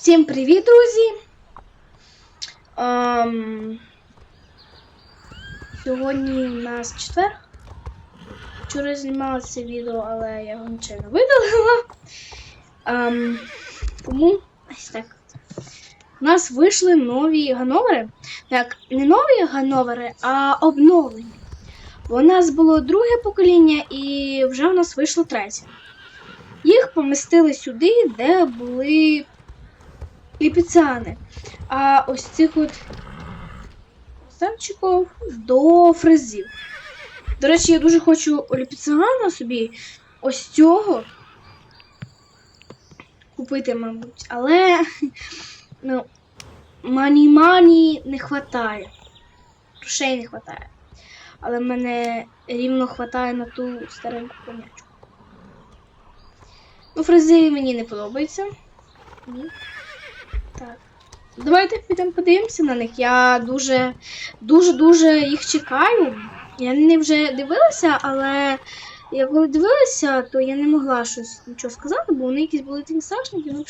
Всім привіт, друзі! Ем, сьогодні у нас четвер. Вчора знімала це відео, але я його нічого не видалила. Ем, тому ось так. У нас вийшли нові гановери. Так, не нові гановери, а обновлені. У нас було друге покоління і вже у нас вийшло третє. Їх помістили сюди, де були ліпіцяни. А ось цих от ставчиків до фрезів. До речі, я дуже хочу ліпіцана собі ось цього купити, мабуть. Але ну, мані-мані не вистачає. Грошей не вистачає. Але мене рівно вистачає на ту стареньку конячку. Ну, фрези мені не подобаються. Ні. Так. Давайте підемо подивимося на них. Я дуже, дуже, дуже їх чекаю. Я не вже дивилася, але я коли дивилася, то я не могла щось нічого сказати, бо вони якісь були такі страшненькі. Ну,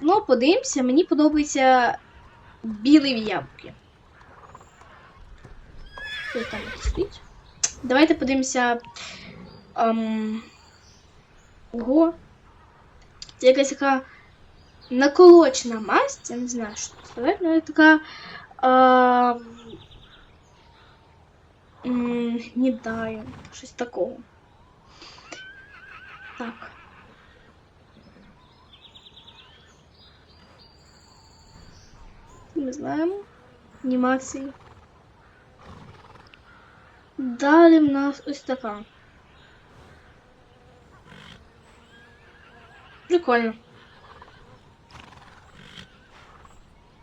ну, подивимося, мені подобається білий в яблуки. Давайте подивимося. Ем... Ого. Це якась така наколочена масть, я не знаю, що це сказати, але така. А, м, не знаю, щось такого. Так. Ми знаємо. Анімації. Далі в нас ось така. Прикольно.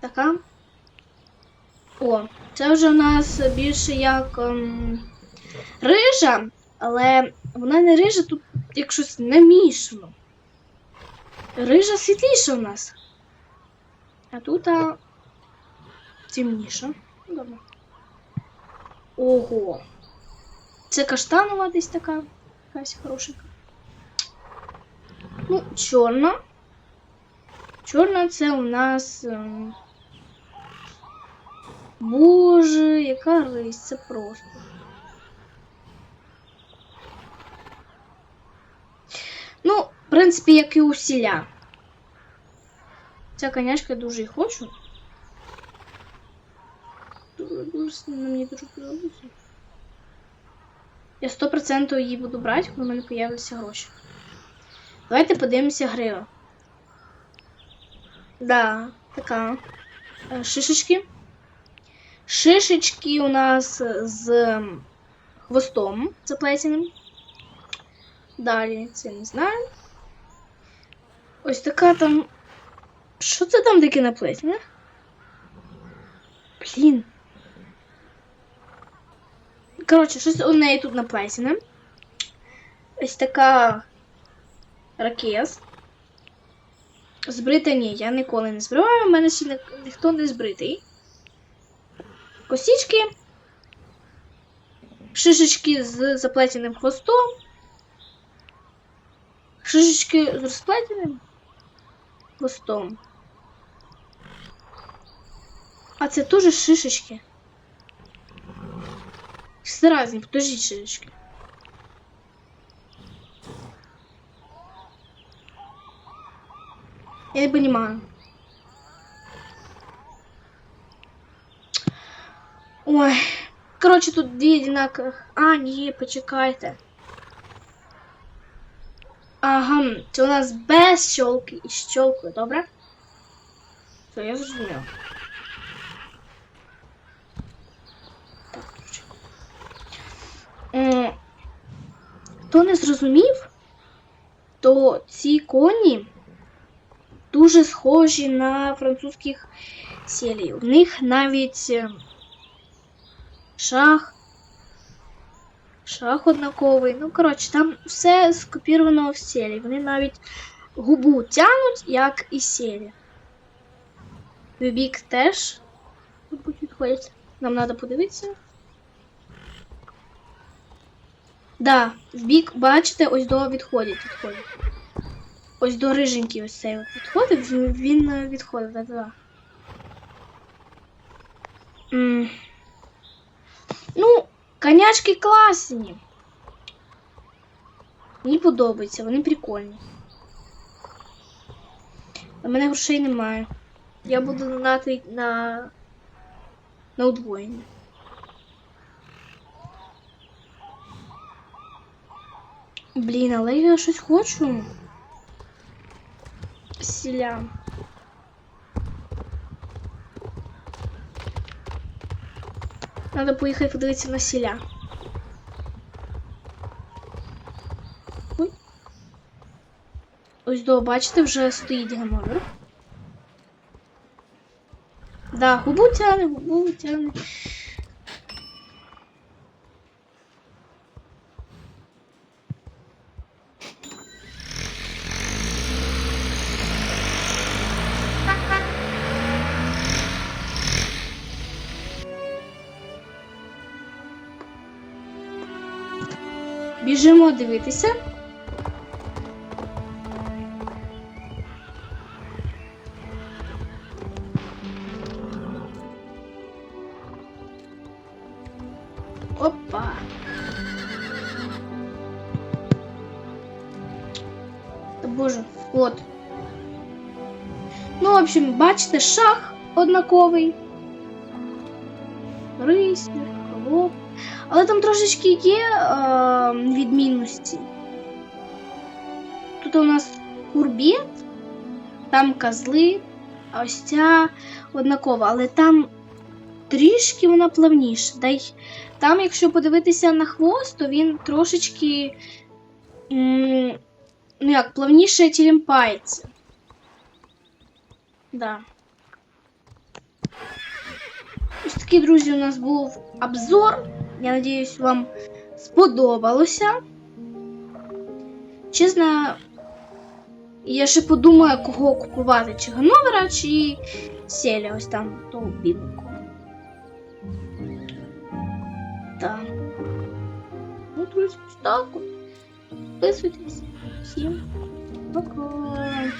Така. О, це вже у нас більше як ем, рижа, але вона не рижа тут як щось намішано. Рижа світліша у нас. А тут а, темніша. Добре. Ого. Це каштанова десь така. Якась хорошенька. Ну, чорна. Чорна це у нас. ем, Боже, яка рись, це просто. Ну, в принципі, як і усіля. Ця коняшка дуже і хочу. Мені дуже подобається. Я 100% її буду брати, коли в мене появляться гроші. Давайте подивимося грива. Да, така. Е, Шишечки. Шишечки у нас з хвостом заплетеним. Далі, це не знаю. Ось така там. Що це там таке наплетене? Блін. Коротше, щось у неї тут наплетене. Ось така ракес. Збрита ні, я ніколи не збриваю, у мене ще ні- ніхто не збритий. Косички. Шишечки з заплетеним хвостом. Шишечки з розплетеним хвостом. А це теж шишечки. Все різні, подождіть шишечки. Я не понимаю. Ой. Коротше, тут дві одинакових. А, ні, почекайте. Ага, це у нас без щолки і з щолкою, добре? Все, я. Так, чекай. Хто не зрозумів, то ці коні дуже схожі на французьких селів. В них навіть е, шах. Шах однаковий. Ну, коротше, там все скопіровано в селі. Вони навіть губу тянуть, як і селі. В бік теж, мабуть, відходять. Нам треба подивитися. Да, в бік, бачите, ось до відходять, відходять. Ось до риженький ось цей от відходив, він, е, відходив, да, да. М. Ну, конячки класні. Мені подобаються, вони прикольні. У мене грошей немає. Я буду донатити на, на удвоєння. Блін, але я щось хочу. Сіля. Надо поїхати подивитися на сіля. Ой. Ось до, бачите, вже стоїть гамовер. Да, губу тяне, губу тяне. Біжимо дивитися. Опа. Та боже, от. Ну, в общем, бачите, шах однаковий. Рись, колоб. Але там трошечки є е, відмінності. Тут у нас курбет, там козли, а ось ця однакова, але там трішки вона плавніша. Та й там, якщо подивитися на хвост, то він трошечки ну як, плавніше тілімпається. Да. Ось такий, друзі, у нас був обзор. Я надіюсь, вам сподобалося. Чесно, я ще подумаю, кого купувати, чи Гановера, чи Селя, ось там того бідненького. Так. Ну, друзі, ось так. Підписуйтесь. Всім пока.